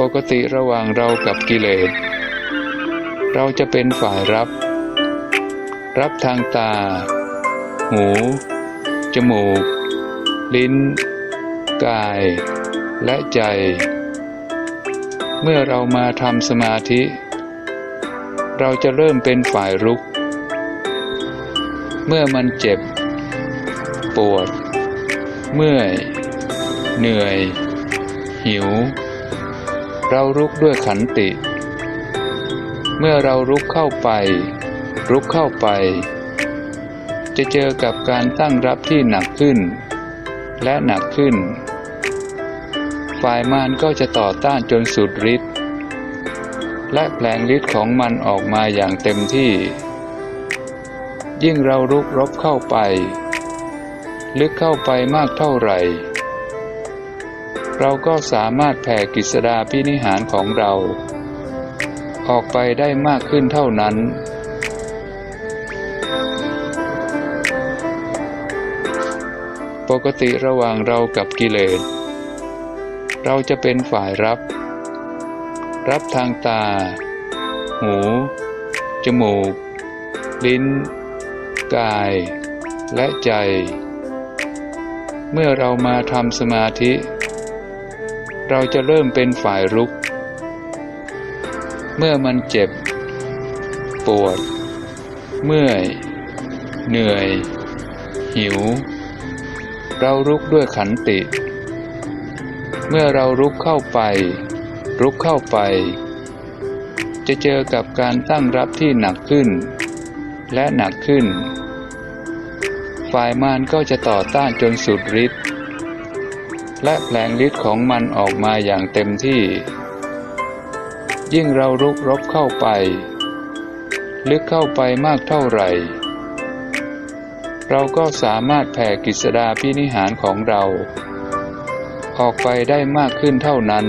ปกติระหว่างเรากับกิเลส เราจะเป็นฝ่ายรับ รับทางตา หู จมูก ลิ้น กาย และใจ เมื่อเรามาทำสมาธิ เราจะเริ่มเป็นฝ่ายรุก เมื่อมันเจ็บ ปวด เมื่อย เหนื่อย หิว เรารุกด้วยขันติ เมื่อเรารุกเข้าไป รุกเข้าไป จะเจอกับการตั้งรับที่หนักขึ้น และหนักขึ้น ฝ่ายมารก็จะต่อต้านจนสุดฤทธิ์และแผลงฤทธิ์ของมันออกมาอย่างเต็มที่ ยิ่งเรารุกรบเข้าไป ลึกเข้าไปมากเท่าไหร่ เราก็สามารถแผ่กฤษดาพินิหารของเรา ออกไปได้มากขึ้นเท่านั้น ปกติระหว่างเรากับกิเลส เราจะเป็นฝ่ายรับ รับทางตา หู จมูก ลิ้น กาย และใจ เมื่อเรามาทำสมาธิ เราจะเริ่มเป็นฝ่ายรุก เมื่อมันเจ็บ ปวด เมื่อย เหนื่อย หิว เรารุกด้วยขันติ เมื่อเรารุกเข้าไป รุกเข้าไป จะเจอกับการตั้งรับที่หนักขึ้น และหนักขึ้น ฝ่ายมารก็จะต่อต้านจนสุดฤทธิ์ และแผลงฤทธิ์ของมันออกมาอย่างเต็มที่ ยิ่งเรารุกรบเข้าไป ลึกเข้าไปมากเท่าไหร่ เราก็สามารถแผ่กิสดาพินิหารของเรา ออกไปได้มากขึ้นเท่านั้น